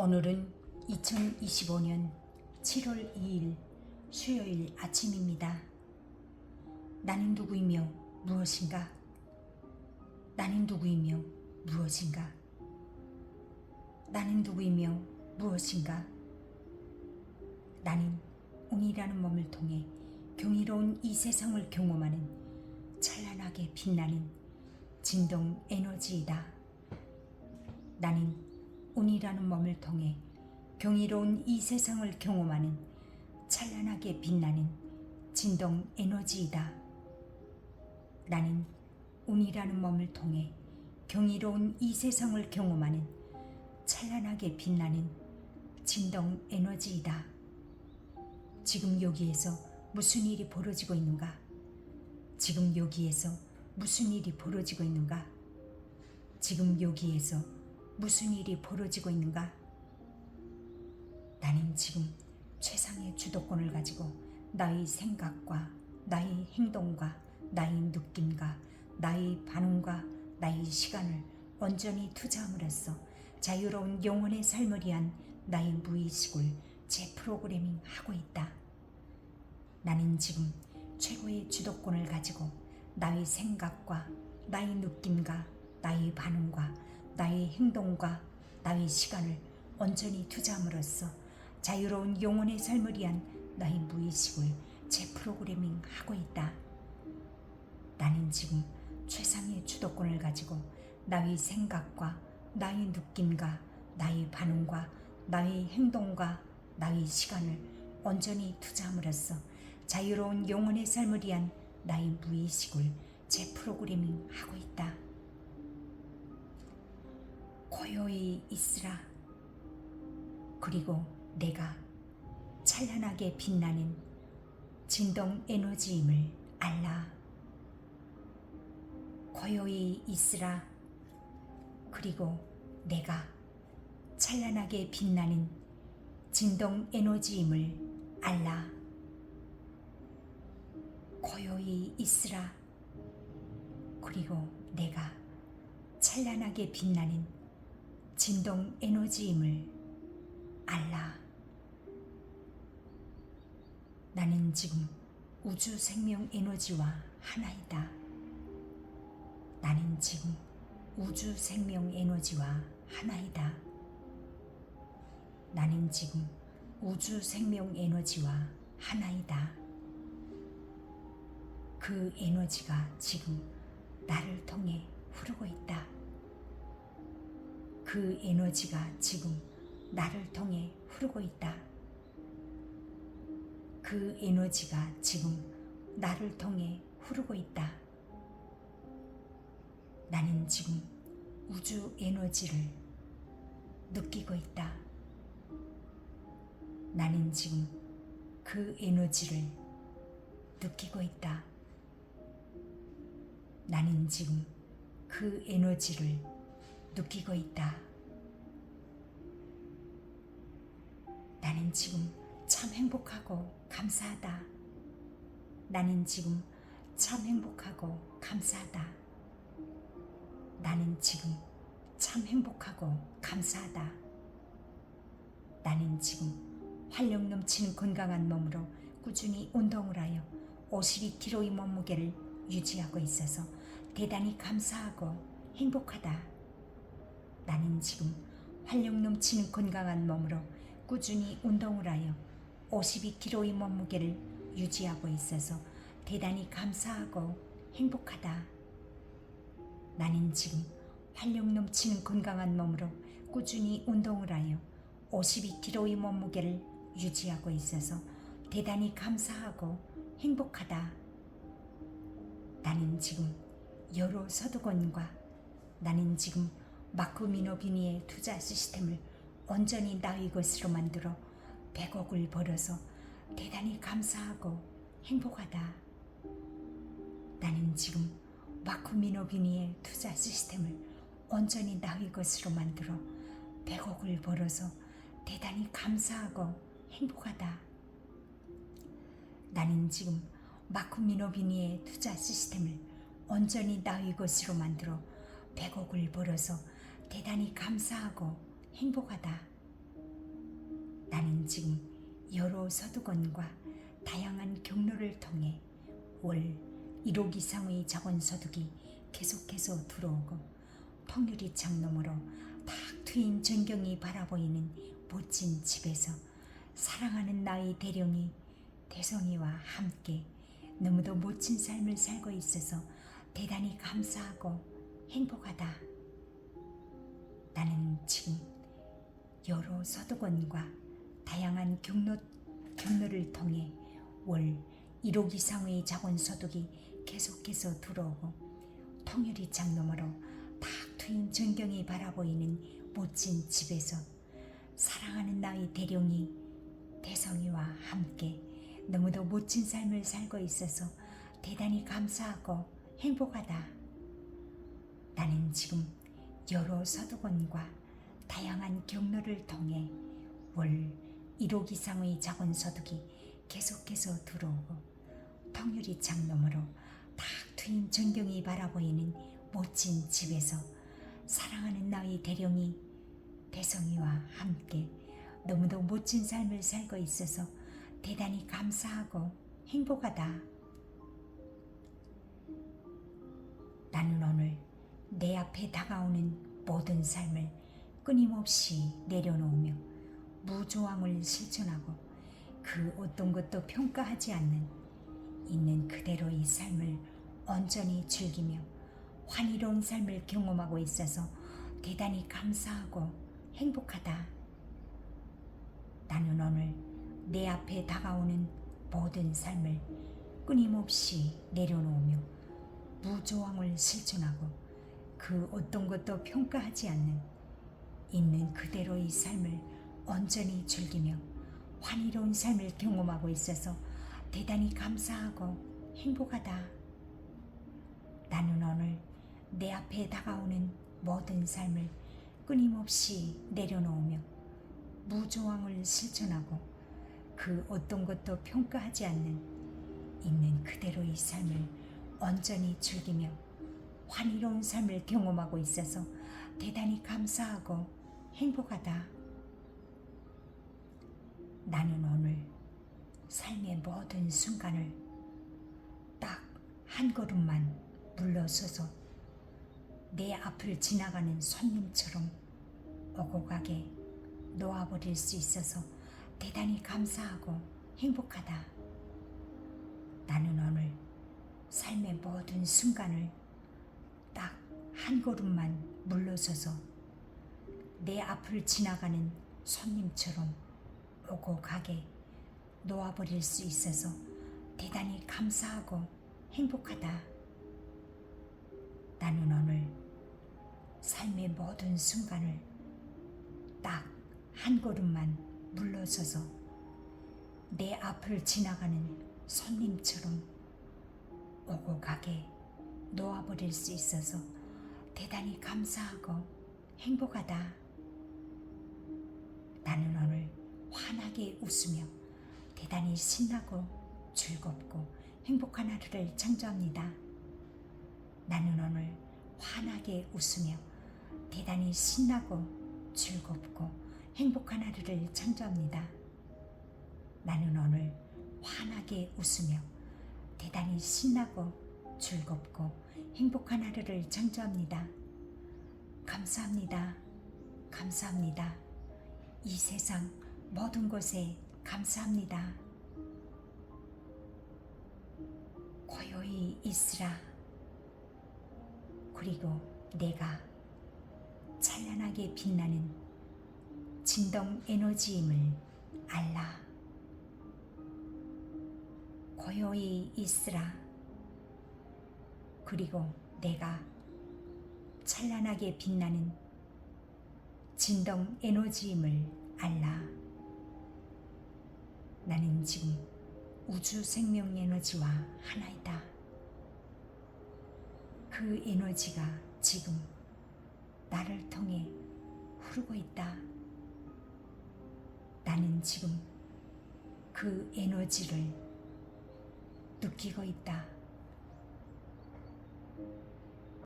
오늘은 2025년 7월 2일 수요일 아침입니다. 나는 누구이며 무엇인가? 나는 누구이며 무엇인가? 나는 누구이며 무엇인가? 나는 운이라는 몸을 통해 경이로운 이 세상을 경험하는 찬란하게 빛나는 진동 에너지이다. 나는 운이라는 몸을 통해 경이로운 이 세상을 경험하는 찬란하게 빛나는 진동 에너지이다. 나는 운이라는 몸을 통해 경이로운 이 세상을 경험하는 찬란하게 빛나는 진동 에너지이다. 지금 여기에서 무슨 일이 벌어지고 있는가? 지금 여기에서 무슨 일이 벌어지고 있는가? 지금 여기에서 무슨 일이 벌어지고 있는가? 나는 지금 최상의 주도권을 가지고 나의 생각과 나의 행동과 나의 느낌과 나의 반응과 나의 시간을 온전히 투자함으로써 자유로운 영혼의 삶을 위한 나의 무의식을 재프로그래밍 하고 있다. 나는 지금 최고의 주도권을 가지고 나의 생각과 나의 느낌과 나의 반응과 나의 행동과 나의 시간을 온전히 투자함으로써 자유로운 영혼의 삶을 위한 나의 무의식을 재프로그래밍 하고 있다. 나는 지금 최상의 주도권을 가지고 나의 생각과 나의 느낌과 나의 반응과 나의 행동과 나의 시간을 온전히 투자함으로써 자유로운 영혼의 삶을 위한 나의 무의식을 재프로그래밍 하고 있다. 고요히 있으라. 그리고 내가 찬란하게 빛나는 진동 에너지임을 알라. 고요히 있으라. 그리고 내가 찬란하게 빛나는 진동 에너지임을 알라. 고요히 있으라. 그리고 내가 찬란하게 빛나는 진동 에너지임을 알라. 나는 지금 우주 생명 에너지와 하나이다. 나는 지금 우주 생명 에너지와 하나이다. 나는 지금 우주 생명 에너지와 하나이다. 그 에너지가 지금 나를 통해 흐르고 있다. 그 에너지가 지금 나를 통해 흐르고 있다. 그 에너지가 지금 나를 통해 흐르고 있다. 나는 지금 우주 에너지를 느끼고 있다. 나는 지금 그 에너지를 느끼고 있다. 나는 지금 그 에너지를 느끼고 있다. 나는 지금 참 행복하고 감사하다. 나는 지금 참 행복하고 감사하다. 나는 지금 참 행복하고 감사하다. 나는 지금 활력 넘치는 건강한 몸으로 꾸준히 운동을 하여 52kg의 몸무게를 유지하고 있어서 대단히 감사하고 행복하다. 나는 지금 활력 넘치는 건강한 몸으로 꾸준히 운동을 하여 52kg의 몸무게를 유지하고 있어서 대단히 감사하고 행복하다. 나는 지금 활력 넘치는 건강한 몸으로 꾸준히 운동을 하여 52kg의 몸무게를 유지하고 있어서 대단히 감사하고 행복하다. 나는 지금 여러 서두권과 나는 지금 마크 미노비니의 투자 시스템을 온전히 나의 것으로 만들어 100억을 벌어서 대단히 감사하고 행복하다. 나는 지금 마크 미노비니의 투자 시스템을 온전히 나의 것으로 만들어 100억을 벌어서 대단히 감사하고 행복하다. 나는 지금 마크 미노비니의 투자 시스템을 온전히 나의 것으로 만들어 100억을 벌어서 대단히 감사하고 행복하다. 나는 지금 여러 서두권과 다양한 경로를 통해 월 1억 이상의 자원 소득이 계속해서 들어오고 통유리 창 너머로 탁 트인 전경이 바라보이는 멋진 집에서 사랑하는 나의 대령이 대성이와 함께 너무도 멋진 삶을 살고 있어서 대단히 감사하고 행복하다. 나는 지금 여러 서두권과 다양한 경로, 경로를 통해 월 1억 이상의 자본 소득이 계속해서 들어오고 통유리 창 너머로 탁 트인 전경이 바라보이는 멋진 집에서 사랑하는 나의 대령이 대성이와 함께 너무도 멋진 삶을 살고 있어서 대단히 감사하고 행복하다. 나는 지금 여러 서두권과 다양한 경로를 통해 월 1억 이상의 자본 소득이 계속해서 들어오고 통유리 창 너머로 탁 트인 전경이 바라보이는 멋진 집에서 사랑하는 나의 대령이 대성이와 함께 너무도 멋진 삶을 살고 있어서 대단히 감사하고 행복하다. 나는 오늘 내 앞에 다가오는 모든 삶을 끊임없이 내려놓으며 무조항을 실천하고 그 어떤 것도 평가하지 않는 있는 그대로의 삶을 온전히 즐기며 환희로운 삶을 경험하고 있어서 대단히 감사하고 행복하다. 나는 오늘 내 앞에 다가오는 모든 삶을 끊임없이 내려놓으며 무조항을 실천하고 그 어떤 것도 평가하지 않는 있는 그대로의 삶을 온전히 즐기며 환희로운 삶을 경험하고 있어서 대단히 감사하고 행복하다. 나는 오늘 내 앞에 다가오는 모든 삶을 끊임없이 내려놓으며 무조항을 실천하고 그 어떤 것도 평가하지 않는 있는 그대로의 삶을 온전히 즐기며 환희로운 삶을 경험하고 있어서 대단히 감사하고 행복하다. 나는 오늘 삶의 모든 순간을 딱 한 걸음만 물러서서 내 앞을 지나가는 손님처럼 오고 가게 놓아버릴 수 있어서 대단히 감사하고 행복하다. 나는 오늘 삶의 모든 순간을 딱 한 걸음만 물러서서 내 앞을 지나가는 손님처럼 오고 가게 놓아버릴 수 있어서 대단히 감사하고 행복하다. 나는 오늘 삶의 모든 순간을 딱 한 걸음만 물러서서 내 앞을 지나가는 손님처럼 오고 가게 놓아버릴 수 있어서 대단히 감사하고 행복하다. 나는 오늘 환하게 웃으며 대단히 신나고 즐겁고 행복한 하루를 창조합니다. 나는 오늘 환하게 웃으며 대단히 신나고 즐겁고 행복한 하루를 창조합니다. 나는 오늘 환하게 웃으며 대단히 신나고 즐겁고 행복한 하루를 창조합니다. 감사합니다. 감사합니다. 이 세상 모든 것에 감사합니다. 고요히 있으라. 그리고 내가 찬란하게 빛나는 진동 에너지임을 알라. 고요히 있으라. 그리고 내가 찬란하게 빛나는 진동 에너지임을 알라. 나는 지금 우주 생명 에너지와 하나이다. 그 에너지가 지금 나를 통해 흐르고 있다. 나는 지금 그 에너지를 느끼고 있다.